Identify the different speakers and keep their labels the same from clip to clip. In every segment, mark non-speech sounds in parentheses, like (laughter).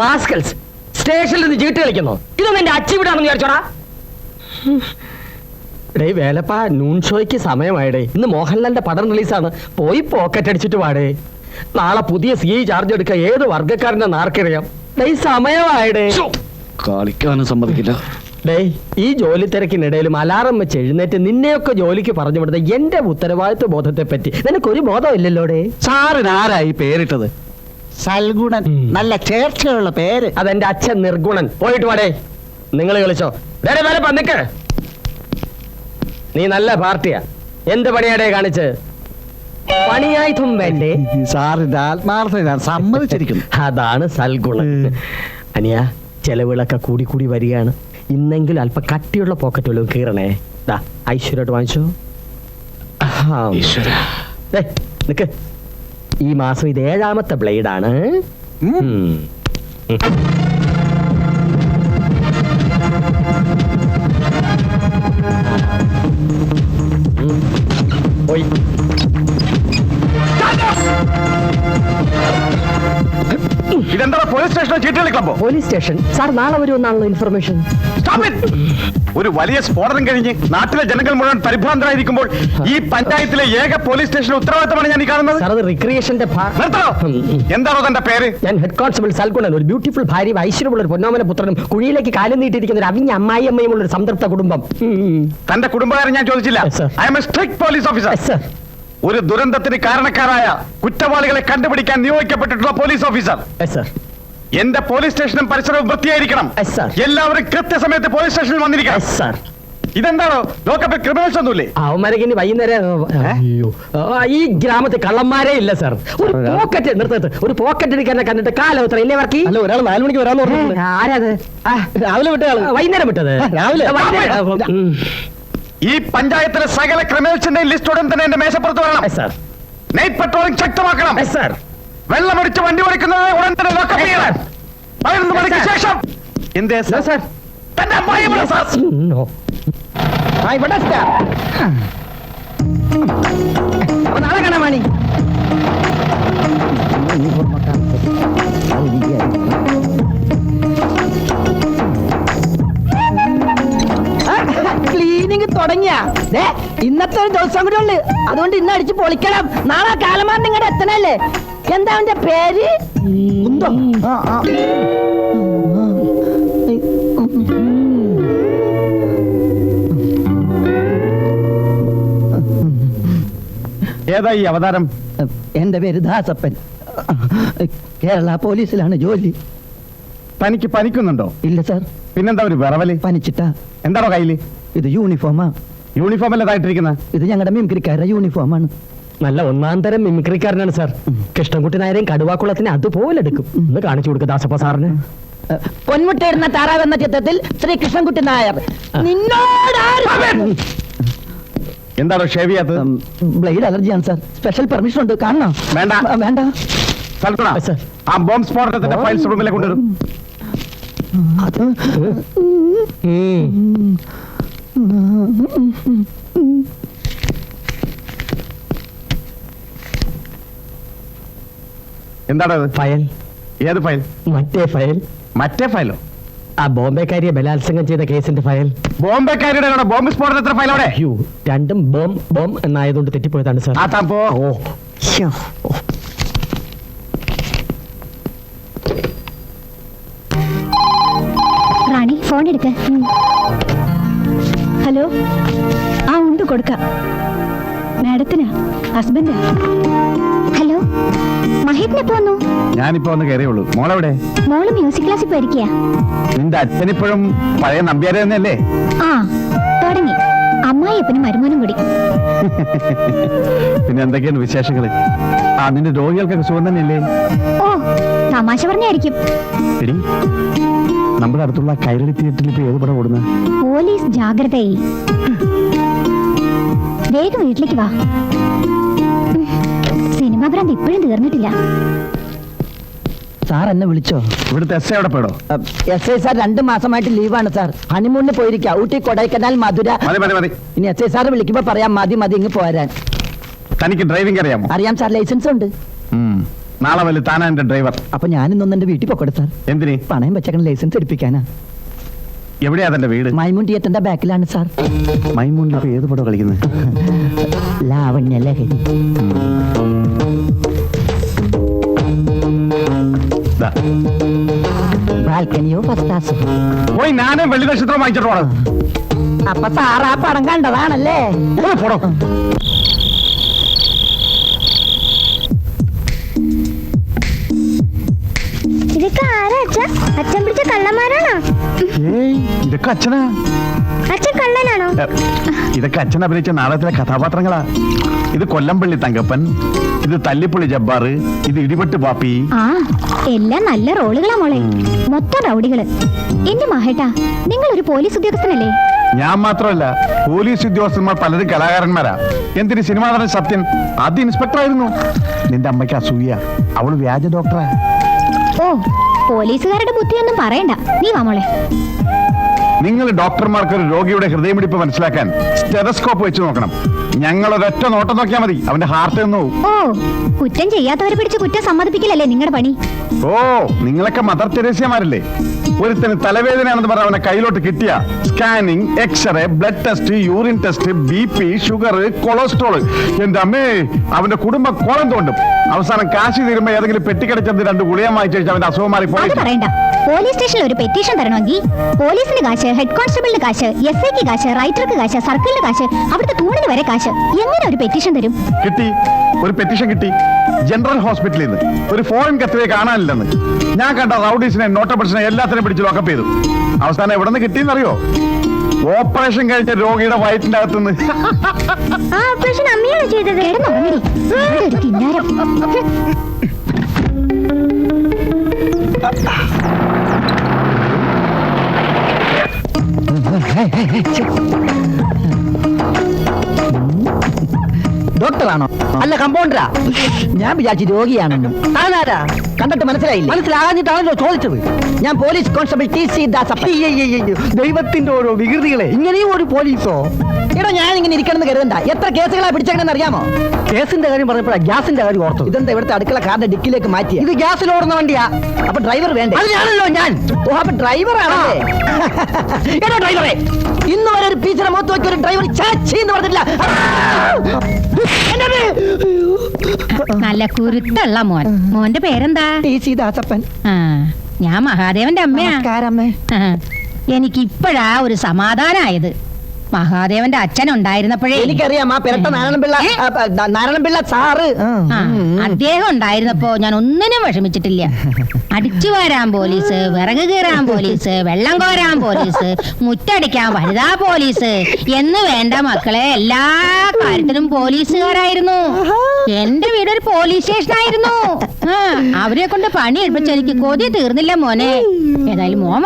Speaker 1: Rascals. സ്റ്റേഷനിൽ നിന്ന് ചീട്ട് കളിക്കുന്നു. ഇതൊന്നും എന്റെ അച്ചിവിടാണെന്ന് വിചാരിച്ചോടാ. ഡേ വേലപ്പ നൂൺ ഷോയ്ക്ക് സമയമായിടേ. ഇന്ന് മോഹൻലാലിന്റെ പടം റിലീസാണ്. പോയി പോക്കറ്റ് അടിച്ചിട്ട് വാടേ. നാളെ പുതിയ സി ഐ ചാർജ് എടുക്ക ഏത് വർഗക്കാരന്റെ നാർക്കറിയാം? ഡേ സമയമായിടേ.
Speaker 2: കളിക്കാനും സമ്മതിക്കില്ല.
Speaker 1: ഡേ ഈ ജോലി തിരക്കിനിടയിലും അലാറം വെച്ച് എഴുന്നേറ്റ് നിന്നെയൊക്കെ ജോലിക്ക് പറഞ്ഞു വിടുന്ന എന്റെ ഉത്തരവാദിത്വ ബോധത്തെ പറ്റി നിനക്കൊരു ബോധമില്ലല്ലോ ഡേ
Speaker 2: സാറിന് ആരായി പേരിട്ടത്?
Speaker 3: സൽഗുണൻ. നല്ല ചേർച്ചയുള്ള പേര്.
Speaker 1: അതെന്റെ അച്ഛൻ നിർഗുണൻ. പോയിട്ട് വടേ. നിങ്ങൾ കളിച്ചോ. വേറെ വേറെ പന്നിക്ക് നീ നല്ല പാർട്ടിയാ എന്ത് പണിയാടേ കാണിച്ച്? പണിയായിട്ടും വേണ്ടേ?
Speaker 2: സമ്മതിച്ചിരിക്കുന്നു. (laughs)
Speaker 1: അതാണ് സൽഗുണൻ. അനിയ ചെലവുകളൊക്കെ കൂടി കൂടി വരികയാണ്. ഇന്നെങ്കിലും അല്പ കട്ടിയുള്ള പോക്കറ്റ് വല്ലതും കീറണേ. ദാ ഐശ്വര്യമായിട്ട് വാങ്ങിച്ചോ. നിക്ക്. ഈ മാസം ഇത് ഏഴാമത്തെ ബ്ലേഡാണ്.
Speaker 4: പോലീസ് സ്റ്റേഷനോ ചീട്ടുകളി
Speaker 1: പോലീസ് സ്റ്റേഷൻ. സാർ നാളെ വരുമെന്നാണല്ലോ ഇൻഫർമേഷൻ!
Speaker 4: ഒരു വലിയ സ്ഫോടനം കഴിഞ്ഞ് നാട്ടിലെ ജനങ്ങൾ മുഴുവൻ പരിഭ്രാന്തരായിരിക്കുമ്പോൾ ഈ പഞ്ചായത്തിലെ ഏക പോലീസ് സ്റ്റേഷൻ ഉത്തരവാദിത്തമാണ് ഞാൻ ഈ കാണുന്നത്.
Speaker 1: സാർ അത് റിക്രിയേഷന്റെ
Speaker 4: നിർത്തണോ. എന്താണോ തന്റെ പേര്?
Speaker 1: ഞാൻ ഹെഡ് കോൺസ്റ്റബിൾ സൽഗുണൻ ഒരു ബ്യൂട്ടിഫുൾ ഭാര്യ ഐശ്വര്യമുള്ള ഒരു പൊന്നോമന പുത്രനും കുഴിയിലേക്ക് കാലം നീട്ടിയിരിക്കുന്ന ഒരു അവിഞ്ഞ അമ്മായി അമ്മയുമുള്ള ഒരു സംതൃപ്ത കുടുംബം.
Speaker 4: തന്റെ കുടുംബകാരൻ ഞാൻ ചോദിച്ചില്ല. I am a strict police officer. ഒരു ദുരന്തത്തിന് കാരണക്കാരായ കുറ്റവാളികളെ കണ്ടുപിടിക്കാൻ നിയോഗിക്കപ്പെട്ടിട്ടുള്ള പോലീസ് ഓഫീസർ. എന്റെ പോലീസ് സ്റ്റേഷനും പരിസരവും വൃത്തിയായിരിക്കണം. എല്ലാവരും കൃത്യസമയത്ത് പോലീസ് സ്റ്റേഷനിൽ വന്നിരിക്കണം. ഇതെന്താണോ? ലോക്കപ്പിൽ ക്രിമിനൽസ് ഒന്നുമില്ലേ?
Speaker 1: അവന്മാരൊക്കെ ഇനി വൈകുന്നേരം അയ്യോ. ഈ ഗ്രാമത്തിൽ കള്ളന്മാരേ ഇല്ല സർ ഒരു പോക്കറ്റ് നിർത്തത്ത് ഒരു പോക്കറ്റ് എടുക്കാനെ കണ്ടിട്ട് കാലം എത്ര ഇല്ലേ വർക്കി?
Speaker 3: അല്ല ഒരാൾ നാലു മണിക്ക് വരാന്ന് പറഞ്ഞു
Speaker 1: ആരാത്?
Speaker 3: രാവിലെ വിട്ട
Speaker 1: വൈകുന്നേരം വിട്ടത്.
Speaker 3: രാവിലെ.
Speaker 4: ഈ പഞ്ചായത്തിലെ സകല ക്രിമിനൽസിന്റെ ലിസ്റ്റ് ഉടൻ തന്നെ എന്റെ മേശപ്പുറത്ത്
Speaker 1: വരണം.
Speaker 4: നൈറ്റ് പെട്രോളിംഗ് ശക്തമാക്കണം.
Speaker 1: സാർ.
Speaker 4: വെള്ളമടിച്ച് വണ്ടി ഓടിക്കുന്നത് ഉടൻ തന്നെ ലോക്കപ്പ് ചെയ്യണം. പതിനൊന്ന് മണിക്ക് ശേഷം. എന്തേ
Speaker 1: സാർ സാർ
Speaker 4: തന്റെ അമ്മായി ഇവിടെ സാർ.
Speaker 3: ആ ഇവിടെ സ്റ്റാ. അപ്പൊ നാളെ കാണാൻ മണി. ക്ലീനിങ് തുടങ്ങിയ. ഇന്നത്തെ ഒരു ദിവസം കൂടെ ഉള്ളു. അതുകൊണ്ട് ഇന്ന് അടിച്ച് പൊളിക്കണം. നാളെ കാലമാർ നിങ്ങളുടെ എത്തണല്ലേ? എന്താ അവന്റെ പേര്? കുന്തോ. ആ, ആ.
Speaker 4: ഏതാ ഈ അവതാരം?
Speaker 3: എന്റെ പേര് ദാസപ്പൻ. കേരള പോലീസിലാണ് ജോലി.
Speaker 4: തനിക്ക് പനിക്കുന്നുണ്ടോ?
Speaker 3: ഇല്ല സാർ.
Speaker 4: പിന്നെന്താ ഒരു വിറവൽ?
Speaker 3: പനിച്ചിട്ടാ.
Speaker 4: എന്താണോ കയ്യിൽ?
Speaker 3: ഇത് യൂണിഫോമാ.
Speaker 4: യൂണിഫോം അല്ലതായിട്ടിരിക്കുന്ന
Speaker 3: ഇത് ഞങ്ങളുടെ മിമിക്രിക്കാരുടെ യൂണിഫോമാണ്.
Speaker 1: നല്ല ഒന്നാം തരം മിമിക്രിക്കാരനാണ് സാർ. കൃഷ്ണൻകുട്ടി നായരെയും കടുവാക്കുളത്തിന് അതുപോലെ എടുക്കും. ഒന്ന് കാണിച്ചു കൊടുക്കുക ദാസപ്പ സാറിന്.
Speaker 3: പൊന്മുട്ടയിടുന്ന താറാവ് എന്ന ചിത്രത്തിൽ ശ്രീ കൃഷ്ണൻകുട്ടി നായർ. നിന്നോട്
Speaker 4: എന്താണോ ഷേവ് ചെയ്യാത്തത്?
Speaker 3: ബ്ലേഡ് അലർജിയാണ് സാർ. സ്പെഷ്യൽ പെർമിഷൻ ഉണ്ട്. കാണണോ.
Speaker 4: വേണ്ട.
Speaker 3: വേണ്ട.
Speaker 4: ആ ബോംബ് സ്ഫോടനത്തിന്റെ ഫയൽസ് റൂമിലേക്ക് കൊണ്ടുവരും.
Speaker 3: അത്
Speaker 1: ഉം.
Speaker 4: എന്താണോ അത്
Speaker 1: ഫയൽ.
Speaker 4: ഏത് ഫയൽ?
Speaker 1: മറ്റേ ഫയൽ.
Speaker 4: മറ്റേ ഫയലോ?
Speaker 1: ആ ബോംബെക്കാരിയെ ബലാത്സംഗം ചെയ്ത കേസിന്റെ ഫയൽ.
Speaker 4: ബോംബെക്കാരിയുടെ ബോംബ് സ്ഫോടനത്തിന്റെ ഫയൽ അവിടെ?
Speaker 1: അയ്യോ രണ്ടും ബോം ബോം എന്നായതുകൊണ്ട് തെറ്റിപ്പോയതാണ് സാർ.
Speaker 4: ആ താൻ പോ.
Speaker 1: ഓ. ശ്ശോ. ഓ.
Speaker 5: റാണി ഫോൺ എടുക്ക. ഹലോ? ആ ഉണ്ട് കൊടുക്കാം. മാഡത്തിനാ? ഹസ്ബൻഡാ? ഹലോ? മഹേട്ടിനെ പോന്നു
Speaker 4: ഞാനിപ്പോ ഒന്ന് കയറിയുള്ളൂ മോളെവിടെ?
Speaker 5: മോൾ മ്യൂസിക് ക്ലാസ്സിൽ പോയിരിക്കുക
Speaker 4: നിന്റെ അച്ഛനിപ്പോഴും പഴയ നമ്പ്യാരെ തന്നെയല്ലേ?
Speaker 5: ആ തുടങ്ങി. അമ്മായിയപ്പനും മരുമോനും കൂടി.
Speaker 4: പിന്നെ എന്തൊക്കെയാണ് വിശേഷങ്ങൾ? ആ നിന്റെ രോഗികൾക്കൊക്കെ സുഖം തന്നെയല്ലേ?
Speaker 5: ഓ തമാശ പറഞ്ഞായിരിക്കും.
Speaker 4: എടി നമ്മുടെ അടുത്തുള്ള കൈരളി തിയേറ്ററിൽ ഇപ്പൊ ഏത് പടം ഓടുന്നത്
Speaker 5: പോലീസ് ജാഗ്രതയായി. വേഗം വീട്ടിലേക്ക് വാ. സിനിമ ഭ്രാന്ത് ഇപ്പോഴും തീർന്നിട്ടില്ല.
Speaker 3: സാർ എന്നെ വിളിച്ചോ?
Speaker 4: ഇവിടുത്തെ എസ് എവിടെ പേടോ?
Speaker 3: എസ് ഐ സാർ രണ്ട് മാസമായിട്ട് ലീവാണ് സാർ. ഹണിമൂണിന് പോയിരിക്കുക ഊട്ടി കൊടൈക്കനാൽ മധുര.
Speaker 4: മതി മതി മതി.
Speaker 3: ഇനി എസ് ഐ സാർ വിളിക്കുമ്പോ പറയാം മതി മതി ഇങ്ങ് പോരാൻ.
Speaker 4: തനിക്ക് ഡ്രൈവിംഗ് അറിയാമോ?
Speaker 3: അറിയാം സാർ ലൈസൻസ് ഉണ്ട്.
Speaker 4: നാളെ വല്ല താനാ എന്റെ ഡ്രൈവർ
Speaker 3: അപ്പൊ ഞാൻ ഇന്നൊന്ന് എന്റെ വീട്ടിൽ പൊക്കോട്ടെ സാർ.
Speaker 4: എന്തിന്?
Speaker 3: പണയം വെച്ചേക്കണ ലൈസൻസ് എടുപ്പിക്കാനാ.
Speaker 4: എവിടെയാ തന്റെ വീട്?
Speaker 3: മൈമുൺ തിയേറ്ററിന്റെ ബാക്കിലാണ് സാർ.
Speaker 4: മൈമുണ്ടി ഇപ്പൊ ഏത് പടം കളിക്കുന്നത്?
Speaker 3: ലാവണ്യ ലഹരി. ബാൽക്കണിയോ ഫസ്റ്റാസോ
Speaker 4: പോയി ഞാനേ വെള്ളി നക്ഷത്രം വാങ്ങിച്ചിട്ട് പോണം.
Speaker 3: അപ്പൊ സാർ ആ പടം കണ്ടതാണല്ലേ?
Speaker 4: പോടോ.
Speaker 5: ഇതൊക്കെ ആരാ അച്ഛൻ അച്ഛൻ പിടിച്ച കള്ളന്മാരാണോ?
Speaker 4: ഇതൊക്കെ അച്ഛനാ?
Speaker 5: അച്ഛൻ കള്ളനാണോ?
Speaker 4: ഇതൊക്കെ അച്ഛൻ അഭിനയിച്ച നാടകത്തിലെ കഥാപാത്രങ്ങളാ. ഇത് കൊല്ലംപള്ളി തങ്കപ്പൻ ഇത് തല്ലിപ്പുള്ളി ജബ്ബാർ ഇത് ഇടിപെട്ട് പാപ്പി.
Speaker 5: ആ എല്ലാം നല്ല റോളുകളാ മോളെ. മൊത്തം റൗഡികൾ. എന്റെ മഹേട്ടാ നിങ്ങൾ ഒരു പോലീസ് ഉദ്യോഗസ്ഥനല്ലേ?
Speaker 4: ഞാൻ മാത്രമല്ല പോലീസ് ഉദ്യോഗസ്ഥന്മാർ പലരും കലാകാരന്മാരാ. എന്തിന് സിനിമാ നടൻ സത്യൻ ആദ്യം ഇൻസ്പെക്ടർ ആയിരുന്നു നിന്റെ അമ്മയ്ക്ക് അസൂയ. അവൾ വ്യാജ ഡോക്ടറാ.
Speaker 5: ഓ പോലീസുകാരുടെ ബുദ്ധിയൊന്നും പറയണ്ട. നീ വാ മോളെ.
Speaker 4: നിങ്ങൾ ഡോക്ടർമാർക്ക് ഒരു രോഗിയുടെ ഹൃദയമിടിപ്പ് മനസ്സിലാക്കാൻ സ്റ്റെതസ്കോപ്പ് വെച്ച് നോക്കണം. ഞങ്ങൾ ഒരൊറ്റ നോട്ടം നോക്കിയാൽ മതി. അവന്റെ ഹാർട്ട് എന്ന് പോവും
Speaker 5: ഓ കുറ്റം ചെയ്യാത്തവരെ പിടിച്ച് കുറ്റം സമ്മതിപ്പിക്കലല്ലേ നിങ്ങളുടെ പണി?
Speaker 4: ഓ നിങ്ങളൊക്കെ മദർ തെരേസ്യമാരല്ലേ? ഒരുത്തന് തലവേദനയാണെന്ന് പറഞ്ഞ അവനെ കയ്യിലോട്ട് കിട്ടിയ scanning X-ray blood test urine test B P sugar cholesterol എന്റെ അമ്മേ അവന്റെ കുടുംബം കോളം തോണ്ടും. അവസാനം കാശി തീരുമ്പോ ഏതെങ്കിലും പെട്ടിക്കടച്ചെന്ന് രണ്ട് ഗുളിയം വായിച്ചു അവന്റെ അസുഖം മാറി
Speaker 5: അത് പറയണ്ട. പോലീസ് സ്റ്റേഷനിൽ ഒരു പെറ്റീഷൻ തരണമെങ്കിൽ പോലീസിന് കാശ് ഹെഡ് കോൺസ്റ്റബിളിന് കാശ് എസ് ഐക്ക് കാശ് റൈറ്റർക്ക് കാശ് സർക്കിളിന് കാശ് അവിടുത്തെ തൂണിന് വരെ കാശ്. എങ്ങനെ ഒരു പെറ്റീഷൻ തരും?
Speaker 4: കിട്ടി. ഒരു പെറ്റീഷൻ കിട്ടി. ജനറൽ ഹോസ്പിറ്റലിൽ നിന്ന്. ഒരു ഫോറിൻ കത്തിനെ കാണാനില്ലെന്ന്. ഞാൻ കണ്ട റൗഡീസിനെ നോട്ടബിൾസിനെ എല്ലാത്തിനും പിടിച്ച് ലോക്കപ്പ് ചെയ്തു. അവസാനം എവിടെ നിന്ന് കിട്ടിയെന്നറിയോ? ഓപ്പറേഷൻ കഴിഞ്ഞ രോഗിയുടെ വയറ്റിന്റെ അകത്തുനിന്ന്.
Speaker 5: ആ ചെയ്തത് ഒരു കിന്നാരം.
Speaker 3: ഡോക്ടറാണോ? അല്ല കമ്പൗണ്ടറാ. ഞാൻ വിചാരിച്ചു രോഗിയാണെന്നും. താനാരാ? കണ്ടിട്ട് മനസ്സിലായില്ല? മനസ്സിലാകാഞ്ഞിട്ടാണല്ലോ ചോദിച്ചത്. ഞാൻ പോലീസ് കോൺസ്റ്റബിൾ ടി സി ദാസ ദൈവത്തിന്റെ ഓരോ വികൃതികളെ. ഇങ്ങനെയും ഒരു പോലീസോ? എടാ ഞാൻ ഇങ്ങനെ ഇരിക്കണമെന്ന് കരുതണ്ട. എത്ര കേസുകളാ പിടിച്ചേക്കണെന്ന് അറിയാമോ? കേസിന്റെ കാര്യം പറഞ്ഞപ്പോഴാ ഗ്യാസിന്റെ കാര്യം ഓർത്തു. ഇതെന്താ ഇവിടുത്തെ അടുക്കള കാറിന്റെ ഡിക്കിലേക്ക് മാറ്റി ഇത് ഗ്യാസിൽ ഓടുന്ന വണ്ടിയാ. അപ്പൊ ഡ്രൈവർ വേണ്ടേ? അതിനാണല്ലോ ഞാൻ. ഓ അപ്പൊ ഡ്രൈവർ ആണോ (laughs) എടാ ഡ്രൈവറെ. ഇന്ന് വരെ ഒരു ടീച്ചറെ മുഖത്ത് വെച്ച ഒരു ഡ്രൈവർ ചാച്ചി എന്ന് പറഞ്ഞിട്ടില്ല.
Speaker 6: നല്ല കുരുത്തുള്ള മോൻ. മോന്റെ പേരെന്താ?
Speaker 3: ടി സി ദാസപ്പൻ
Speaker 6: ആ ഞാൻ മഹാദേവന്റെ അമ്മയാ. ആ, എനിക്കിപ്പോഴാ ഒരു സമാധാനായത്. മഹാദേവന്റെ അച്ഛൻ ഉണ്ടായിരുന്നപ്പോഴേ.
Speaker 3: എനിക്കറിയാം ആ പിരട്ട നാരായണപിള്ള ആ, ആ, നാരായണപിള്ള സാറ്. ആ.
Speaker 6: അദ്ദേഹം ഉണ്ടായിരുന്നപ്പോ ഞാൻ ഒന്നിനും വിഷമിച്ചിട്ടില്ല. (laughs) അടിച്ചു വരാൻ പോലീസ് വിറക് കീറാൻ പോലീസ് വെള്ളം കോരാൻ പോലീസ് മുറ്റടിക്കാൻ വനിതാ പോലീസ് എന്ന് വേണ്ട മക്കളെ എല്ലാ കാര്യത്തിനും പോലീസുകാരായിരുന്നു. എന്റെ വീട് ഒരു പോലീസ് സ്റ്റേഷൻ ആയിരുന്നു ആ അവരെ കൊണ്ട് പണി എടുപ്പിച്ച് എനിക്ക് കൊതി തീർന്നില്ല മോനെ. ഏതായാലും മോൻ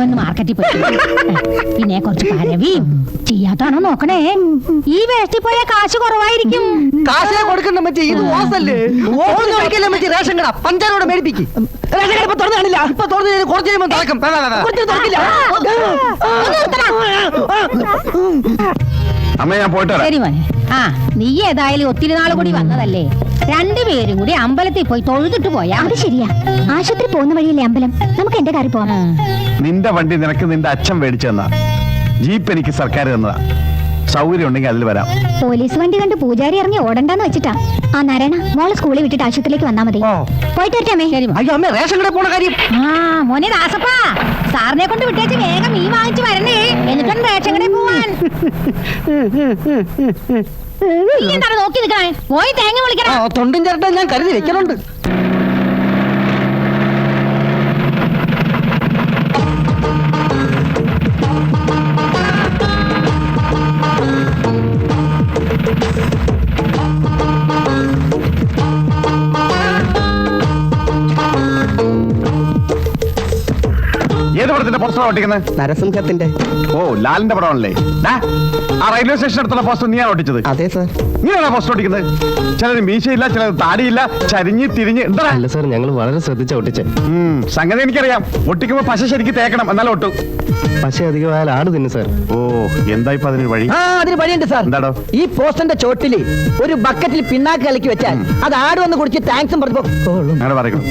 Speaker 6: വന്നു എന്ന് മാർക്കറ്റിൽ പോയി. (laughs) പിന്നെ കുറച്ച് പരവിയും ചെയ്യാത്താണോ നോക്കണേ? ഈ വേസ്റ്റിൽ പോയ കാശ് കുറവായിരിക്കും.
Speaker 3: കാശേ കൊടുക്കണ്ട മറ്റേ ഇത് ഓസല്ലേ? ഓടുന്ന വഴിക്കല്ലേ മറ്റേ റേഷൻ കട? പഞ്ചാരോട് മേടിപ്പിക്കും. റേഷൻ കട ഇപ്പൊ തുറന്നു കാണില്ല. ഇപ്പൊ തുറന്നു കഴിഞ്ഞാൽ കുറച്ച് കഴിയുമ്പോൾ തുറക്കും. കുറച്ച് തുറക്കില്ല.
Speaker 4: അമ്മ ഞാൻ പോയിട്ട്
Speaker 6: ശരി മോനെ. ആ നീ ഏതായാലും ഒത്തിരി നാൾ കൂടി വന്നതല്ലേ? രണ്ടുപേരും കൂടി അമ്പലത്തിൽ പോയി തൊഴുതിട്ട് പോയാ?
Speaker 5: അത് ശരിയാ. ആശുപത്രി പോകുന്ന വഴിയല്ലേ അമ്പലം? നമുക്ക് എന്റെ കാര്യം പോവാം.
Speaker 4: നിന്റെ വണ്ടി നിനക്ക് നിന്റെ അച്ഛൻ മേടിച്ചു തന്നാ. ജീപ്പ് എനിക്ക് സർക്കാർ തന്നതാ. സൗകര്യം ഉണ്ടെങ്കിൽ അതിൽ വരാം.
Speaker 5: പോലീസ് വണ്ടി കണ്ട് പൂജാരി ഇറങ്ങി ഓടണ്ടെന്ന് വെച്ചിട്ടാ. ആ നാരായണ മോളെ സ്കൂളിൽ വിട്ടിട്ട് ആശുപത്രിയിലേക്ക് വന്നാ മതി. പോയിട്ട് വരട്ടെ
Speaker 3: അയ്യോ അമ്മ റേഷൻ കട പോണ കാര്യം.
Speaker 6: ആ മോനെ ദാസപ്പാ. സാറിനെ കൊണ്ട് വിട്ടേച്ച് വേഗം മീൻ വാങ്ങിച്ചു വരണേ. എന്നിട്ടും റേഷൻ കടയിൽ പോവാൻ. നോക്കി നിൽക്കണേ? പോയി തേങ്ങ വിളിക്കണം.
Speaker 3: തൊണ്ടും ചേട്ടൻ ഞാൻ കരുതി വെക്കലുണ്ട്
Speaker 4: ഒട്ടിക്കുന്നത്
Speaker 3: നരസിംഹത്തിന്റെ.
Speaker 4: ഓ ലാലിന്റെ പടമാണല്ലേ? ആ റെയിൽവേ സ്റ്റേഷൻ അടുത്തുള്ള പോസ്റ്റർ നീയാണ് ഒട്ടിച്ചത്
Speaker 3: അതെ സാർ
Speaker 4: നീയാണോ പോസ്റ്റർ ഒട്ടിക്കുന്നത് ചിലർ മീശയില്ല ചിലർ താടിയില്ല ചരിഞ്ഞ് തിരിഞ്ഞ്. എന്താ?
Speaker 1: അല്ല സാർ ഞങ്ങൾ വളരെ ശ്രദ്ധിച്ച ഒട്ടിച്ച്
Speaker 4: സംഗതി എനിക്കറിയാം. ഒട്ടിക്കുമ്പോ പശ ശരിക്ക് തേക്കണം എന്നാലും ഒട്ടും.
Speaker 1: പശ അധികമായാൽ ആട് തിന്നു സാർ
Speaker 4: ഓ എന്തായിപ്പോ അതിന് വഴി?
Speaker 3: ആ അതിന് വഴിയുണ്ട് സാർ
Speaker 4: എന്താടോ?
Speaker 3: ഈ പോസ്റ്ററിന്റെ ചോട്ടിൽ ഒരു ബക്കറ്റിൽ പിന്നാക്കി കലക്കി വെച്ചാൽ അത് ആട് വന്ന് കുടിച്ച് താങ്ക്സും പറഞ്ഞു
Speaker 4: പറയണം.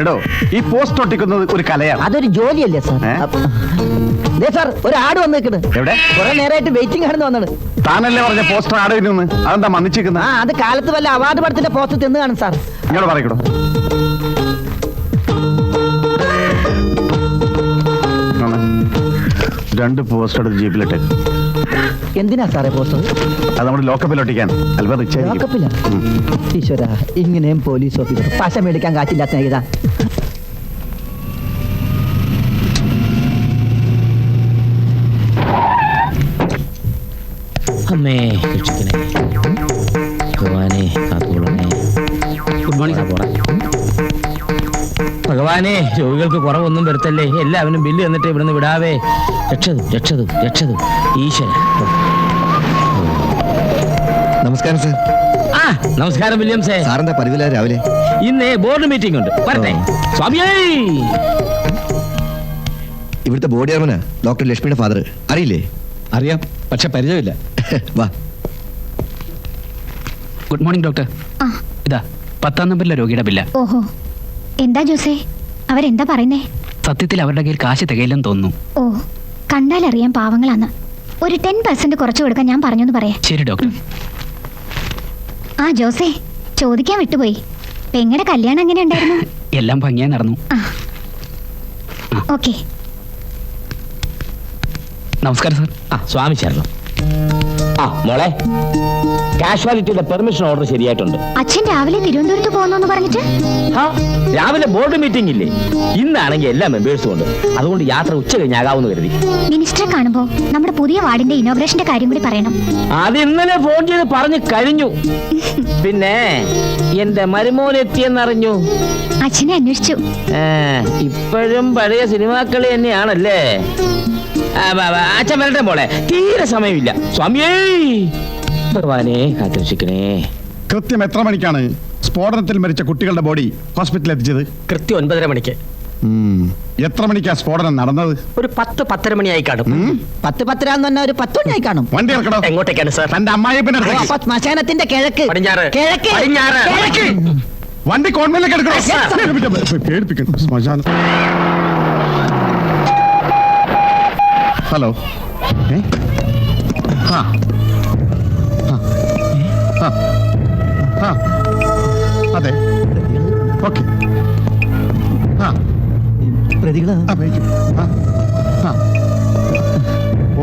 Speaker 4: എടോ ഈ പോസ്റ്റ് ഒട്ടിക്കുന്നത് ഒരു കലയാണ്.
Speaker 3: അതൊരു ജോലിയല്ലേ സാർ?
Speaker 4: ഏ?
Speaker 3: ദേ സാർ ഒരു ആട് വന്ന് നിൽക്കണ്
Speaker 4: എവിടെ?
Speaker 3: കുറെ നേരമായിട്ട് വെയിറ്റിംഗ് ആണെന്ന് വന്നത്.
Speaker 4: താനല്ലേ പറഞ്ഞ പോസ്റ്റർ ആട് വരുന്നു അതെന്താ മന്നിച്ചിരിക്കുന്നത്
Speaker 3: ആ അത് കാലത്ത് വല്ല അവാർഡ് പടത്തിന്റെ പോസ്റ്റ് തിന്ന് കാണും സാർ.
Speaker 4: ഇങ്ങോട്ട് പറയണോ രണ്ട് പോസ്റ്റർ എടുത്ത് ജീപ്പിലിട്ട്.
Speaker 3: എന്തിനാ സാറേ പോസ്റ്റർ
Speaker 4: അത് നമ്മുടെ ലോക്കപ്പിൽ ഒട്ടിക്കാൻ. അല്പം റിച്ച് ആയിരിക്കും
Speaker 3: ലോക്കപ്പില്ല
Speaker 4: ഉം.
Speaker 3: ഈശ്വര ഇങ്ങനെയും പോലീസ് ഓഫീസർ പശ മേടിക്കാൻ കാറ്റില്ലാത്ത
Speaker 7: അമ്മേ രക്ഷിക്കണേ ഭഗവാനെ കാത്തുകൊള്ളണേ ഗുഡ് മോർണിംഗ് പോടാ ഭഗവാനെ രോഗികൾക്ക് കുറവൊന്നും വരുത്തല്ലേ എല്ലാവരും ബില്ല് തന്നിട്ട് ഇവിടുന്ന് വിടാവേ രക്ഷതും രക്ഷതും രക്ഷതും ഈശ്വര
Speaker 8: നമസ്കാരം സർ
Speaker 7: ആ നമസ്കാരം വില്യംസേ
Speaker 8: സാറിന്റെ പരിവിലാ രാവിലെ.
Speaker 7: ഇന്ന് ബോർഡ് മീറ്റിംഗ് ഉണ്ട്. വരട്ടെ. സ്വാമിയേ
Speaker 8: ഇവിടുത്തെ ബോർഡ് ചെയർമാനാ ഡോക്ടർ ലക്ഷ്മിയുടെ ഫാദർ അറിയില്ലേ?
Speaker 2: അറിയാം പക്ഷെ പരിചയമില്ല.
Speaker 8: വാ.
Speaker 9: Good morning doctor.
Speaker 5: ആ.
Speaker 9: ഇതാ പത്താം നമ്പറിലെ രോഗിയുടെ ബില്ല.
Speaker 5: ഓഹോ. എന്താ ജോസേ? അവരെന്താ പറയുന്നേ?
Speaker 9: സത്യത്തിൽ അവരുടെ കയ്യിൽ കാശ് തികയില്ലെന്ന് തോന്നുന്നു.
Speaker 5: ഓ കണ്ടാൽ അറിയാം പാവങ്ങളാണ് ഒരു ടെൻ പെർസെന്റ് കുറച്ചു കൊടുക്കാൻ ഞാൻ പറഞ്ഞെന്ന് പറയാം.
Speaker 9: ശരി ഡോക്ടർ.
Speaker 5: ആ ജോസേ ചോദിക്കാൻ വിട്ടുപോയി. പെങ്ങടെ കല്യാണം എങ്ങനെ ഉണ്ടായിരുന്നു
Speaker 9: എല്ലാം ഭംഗിയായി നടന്നു.
Speaker 5: ഓക്കെ.
Speaker 9: നമസ്കാരം സാർ
Speaker 7: ആ സ്വാമി ചേർന്നു ആ മോളെ കാഷ്വാലിറ്റിയുടെ പെർമിഷൻ ഓർഡർ ശരിയായിട്ടുണ്ട്.
Speaker 5: അച്ഛൻ രാവിലെ തിരുവനന്തപുരത്ത് പോകുന്നു പറഞ്ഞിട്ട്?
Speaker 7: ആ രാവിലെ ബോർഡ് മീറ്റിംഗ് ഇല്ലേ? ഇന്നാണെങ്കിൽ എല്ലാ മെമ്പേഴ്സും ഉണ്ട്. അതുകൊണ്ട് യാത്ര ഉച്ച കഴിഞ്ഞാകാവുന്ന കരുതി.
Speaker 5: മിനിസ്റ്ററെ കാണുമ്പോ നമ്മുടെ പുതിയ വാർഡിന്റെ ഇനോഗ്രേഷന്റെ കാര്യം കൂടി പറയണം.
Speaker 7: അത് ഇന്നലെ ഫോൺ ചെയ്ത് പറഞ്ഞു കഴിഞ്ഞു. പിന്നെ എന്റെ മരുമോൻ എത്തിയെന്നറിഞ്ഞു.
Speaker 5: അച്ഛനെ അന്വേഷിച്ചു.
Speaker 7: ഇപ്പോഴും പഴയ സിനിമാക്കളി തന്നെയാണല്ലേ? അച്ഛൻ വരട്ടെ മോളെ. തീരെ സമയമില്ല. സ്വാമിയേ. ഭഗവാനെ കാത്തുരക്ഷിക്കണേ.
Speaker 4: കൃത്യം എത്ര മണിക്കാണ് സ്ഫോടനത്തിൽ മരിച്ച കുട്ടികളുടെ ബോഡി ഹോസ്പിറ്റലിൽ എത്തിച്ചത്?
Speaker 1: കൃത്യം ഒൻപതര മണിക്ക്.
Speaker 4: എത്ര മണിക്കാ സ്ഫോടനം നടന്നത്?
Speaker 1: ഒരു പത്ത് പത്തര മണിയായി കാണും?
Speaker 3: പത്ത് പത്തരാന്ന് പറഞ്ഞാൽ ഒരു പത്ത് മണിയായി കാണും.
Speaker 4: വണ്ടി ഇറക്കണോ
Speaker 1: എങ്ങോട്ടേക്കാണ് സാർ?
Speaker 4: തന്റെ അമ്മായി പിന്നെ
Speaker 3: ശ്മശാനത്തിന്റെ കിഴക്ക്.
Speaker 1: പടിഞ്ഞാറ്.
Speaker 3: കിഴക്ക്.
Speaker 1: പടിഞ്ഞാറ്.
Speaker 4: വണ്ടി കോൺവെന്റിലേക്ക് എടുക്കണം? പേടിപ്പിക്കണം ശ്മശാനം. ഹലോ? ആ. അതെ. ഓക്കെ. ആ.
Speaker 3: പ്രതികളാ.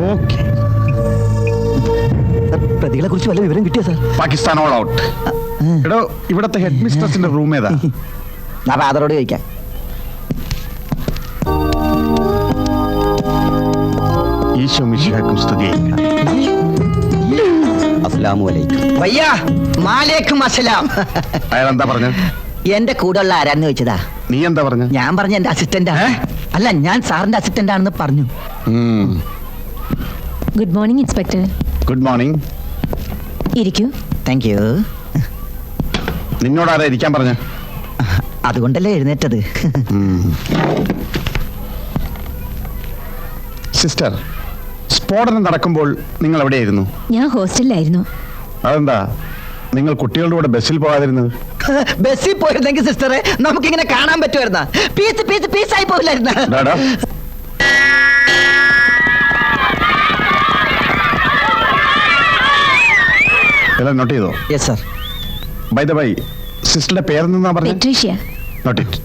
Speaker 4: ഓക്കെ.
Speaker 3: പ്രതികളെ കുറിച്ച് വല്ല വിവരം കിട്ടിയോ സാർ?
Speaker 4: പാകിസ്ഥാൻ ഓൾ ഔട്ട് എടോ ഇവിടത്തെ ഹെഡ് മിസ്ട്രസിന്റെ റൂം ഏതാ?
Speaker 3: ഞാൻ ഫാദറോട് ചോദിക്കാം.
Speaker 4: ഈശോ മിശിഹാക്കും സ്തുതി പറഞ്ഞത്
Speaker 3: എന്റെ കൂടെയുള്ള ആരാന്ന് ചോദിച്ചതാ?
Speaker 4: നീ എന്താ പറഞ്ഞു?
Speaker 3: ഞാൻ പറഞ്ഞ എന്റെ അസിസ്റ്റന്റ് അല്ല ഞാൻ സാറിന്റെ അസിസ്റ്റന്റ് ആണെന്ന് പറഞ്ഞു.
Speaker 10: Good morning inspector
Speaker 4: good morning
Speaker 10: ഇരിക്കൂ.
Speaker 3: താങ്ക് യു
Speaker 4: നിന്നോട് ആരാ ഇരിക്കാൻ പറഞ്ഞു?
Speaker 3: അതുകൊണ്ടല്ലേ എഴുന്നേറ്റത്.
Speaker 4: സിസ്റ്റർ സ്ഫോടനം നടക്കുമ്പോൾ നിങ്ങൾ എവിടെയായിരുന്നു?
Speaker 10: ഞാൻ ഹോസ്റ്റലിലായിരുന്നു.
Speaker 4: അതെന്താ? നിങ്ങൾ കുട്ടികളുടെ കൂടെ ബസ്സിൽ പോകാതിരുന്നത്? (laughs)
Speaker 3: ബസ്സിൽ പോയിരുന്നെങ്കിൽ സിസ്റ്ററെ നമുക്കിങ്ങനെ കാണാൻ പറ്റുമായിരുന്ന. പീസ് പീസ് പീസായി പോയില്ലായിരുന്ന
Speaker 4: ഡാടാ എല്ലാം നോട്ട് ചെയ്തോ?
Speaker 3: Yes sir
Speaker 4: by the by സിസ്റ്ററുടെ പേരെന്താ പറഞ്ഞത്
Speaker 10: പെട്രീഷ്യ.
Speaker 4: നോട്ട് ഇറ്റ്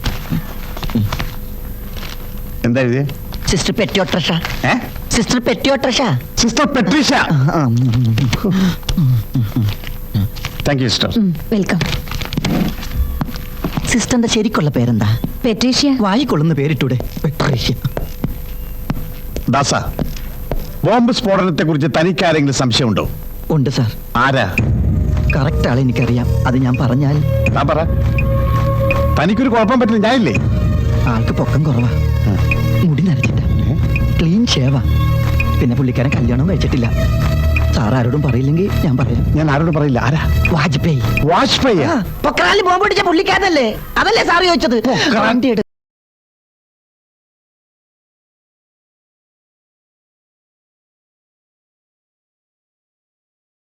Speaker 4: എന്താ എഴുതിയേ?
Speaker 3: സിസ്റ്റർ പെറ്റിയോട്രഷ
Speaker 4: ഏ?
Speaker 3: Sister പെറ്റിയോട്രഷ
Speaker 4: sister Patricia. Thank you sister
Speaker 10: welcome
Speaker 3: സിസ്റ്ററിന്റെ ശരിക്കുള്ള പേരെന്താ?
Speaker 10: പെട്രീഷ്യ.
Speaker 3: വായിക്കൊള്ളുന്ന പേരിട്ടൂടെ. പെട്രീഷ്യ.
Speaker 4: ദാസ ബോംബ് സ്ഫോടനത്തെ കുറിച്ച് തനിക്ക് ആരെങ്കിലും സംശയമുണ്ടോ?
Speaker 3: ഉണ്ട് സാർ
Speaker 4: ആരാ?
Speaker 3: കറക്റ്റ് ആൾ എനിക്കറിയാം. അത് ഞാൻ പറഞ്ഞാൽ
Speaker 4: താൻ പറ. തനിക്കൊരു കുഴപ്പം പറ്റില്ല ഞാനില്ലേ?
Speaker 3: ആൾക്ക് പൊക്കം കുറവാ. മുടി നരച്ചിട്ട ക്ലീൻ ഷേവാ പിന്നെ പുള്ളിക്കാരൻ കല്യാണം കഴിച്ചിട്ടില്ല. സാർ ആരോടും പറയില്ലെങ്കിൽ ഞാൻ പറയാം.
Speaker 4: ഞാൻ ആരോടും പറയില്ല. ആരാ?
Speaker 3: വാജ്പേയി.
Speaker 4: വാജ്പേയി
Speaker 3: പൊക്രാലിൽ ബോംബ് പിടിച്ച പുള്ളിക്കാരനല്ലേ? അതല്ലേ സാർ ചോദിച്ചത്?